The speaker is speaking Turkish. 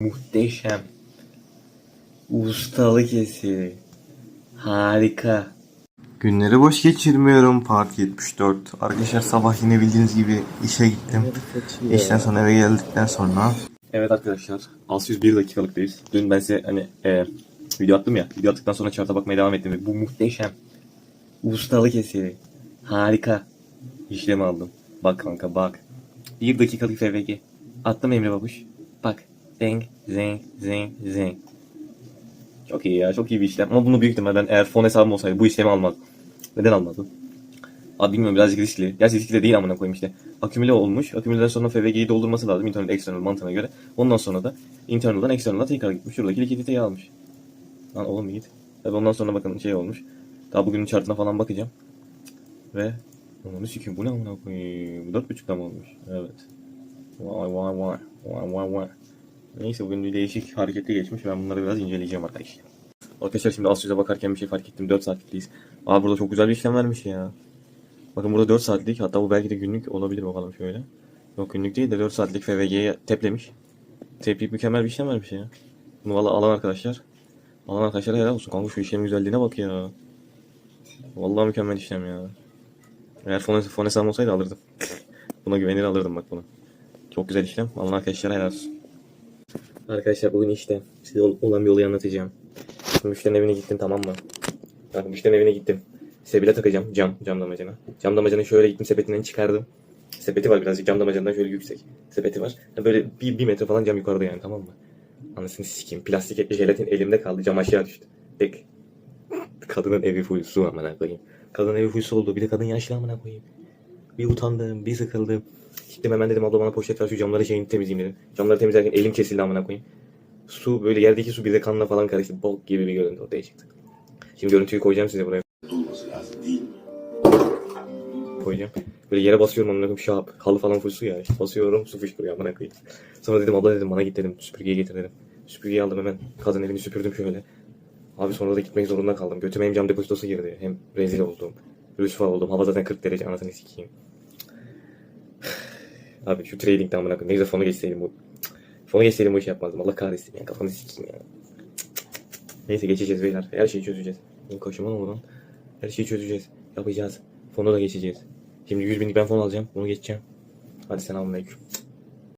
Muhteşem. Ustalık eseri. Harika. Günleri boş geçirmiyorum. Part 74. Arkadaşlar sabah yine bildiğiniz gibi işe gittim. İşten sonra eve geldikten sonra. Evet arkadaşlar. 601 dakikalıktayız. Dün ben size hani e, video attım ya. Video attıktan sonra chart'a bakmaya devam ettim. Ve bu muhteşem. Ustalık eseri. Harika. İşlemi aldım. Bak kanka bak. 1 dakikalık FVG. Attım Emre Babuş. Bak. Zeng, zeng, zeng, zeng. Çok iyi ya. Çok iyi bir işlem. Ama bunu büyük ihtimalle ben eğer fon hesabım olsaydı bu işlemi almazdım. Neden almadım? Abi bilmiyorum birazcık riskli. Gerçi riskli de değil amına koyayım işte. Akümüle olmuş. Akümüleden sonra FVG'yi doldurması lazım. Internal external mantığına göre. Ondan sonra da internal'dan external'a tekrar gitmiş. Şuradaki likiditeyi almış. Lan oğlum git. Tabii ondan sonra bakın şey olmuş. Daha bugünün chartına falan bakacağım. Ve onu sikeyim bu ne amına koyayım. Dört buçukta mı olmuş? Evet. Vay vay vay. Vay vay vay. Neyse bugün bir değişik hareketli geçmiş. Ben bunları biraz inceleyeceğim arkadaşlar. Arkadaşlar şimdi Asus'a bakarken bir şey fark ettim. 4 saatlikteyiz. Aa burada çok güzel bir işlem vermiş ya. Bakın burada 4 saatlik hatta bu belki de günlük olabilir bakalım şöyle. Yok günlük değil de 4 saatlik FVG'ye teplemiş. Tepleyip mükemmel bir işlem vermiş ya. Bunu valla alan arkadaşlar. Alan arkadaşlar helal olsun. Kanka şu işlemin güzelliğine bak ya. Vallahi mükemmel işlem ya. Eğer fon, fon hesabım olsaydı alırdım. Buna güvenir alırdım bak bunu. Çok güzel işlem. Alan arkadaşlara helal olsun. Arkadaşlar bugün işte size ol- olan bir olayı anlatacağım. Müşterinin evine gittim tamam mı? Bak müşterinin evine gittim. Sebile takacağım cam, cam damacana. Cam damacanı şöyle gittim sepetinden çıkardım. Sepeti var birazcık cam damacandan şöyle yüksek. Sepeti var. Yani böyle bir, bir metre falan cam yukarıda yani tamam mı? Anasını sikeyim. Plastik jelatin elimde kaldı. Cam aşağı düştü. Bek. Kadının evi full su amına koyayım. Kadının evi full su oldu. Bir de kadın yaşlı amına koyayım. Bir utandım, bir sıkıldım. Gittim hemen dedim abla bana poşet ver şu camları şeyini temizleyeyim dedim. Camları temizlerken elim kesildi amına koyayım. Su böyle yerdeki su bir de kanla falan karıştı. Bok gibi bir görüntü ortaya çıktı. Şimdi görüntüyü koyacağım size buraya. koyacağım. Böyle yere basıyorum amına koyayım şap. Halı falan full su ya. İşte basıyorum su fışkırıyor amına koyayım. Sonra dedim abla dedim bana git dedim süpürgeyi getir dedim. Süpürgeyi aldım hemen. Kadın elini süpürdüm şöyle. Abi sonra da gitmek zorunda kaldım. Götüme hem cam depozitosu girdi. Hem rezil oldum. Rüsva oldum. Hava zaten 40 derece anasını sikeyim. Abi şu trading'den amına koyayım. Ne güzel fonu geçseydim bu. Fonu geçseydim bu işi yapmazdım. Allah kahretsin ya. Kafanı sikeyim ya. Neyse geçeceğiz beyler. Her şeyi çözeceğiz. Benim oldu lan? Her şeyi çözeceğiz. Yapacağız. Fonu da geçeceğiz. Şimdi 100 binlik ben fon alacağım. Bunu geçeceğim. Hadi selamünaleyküm.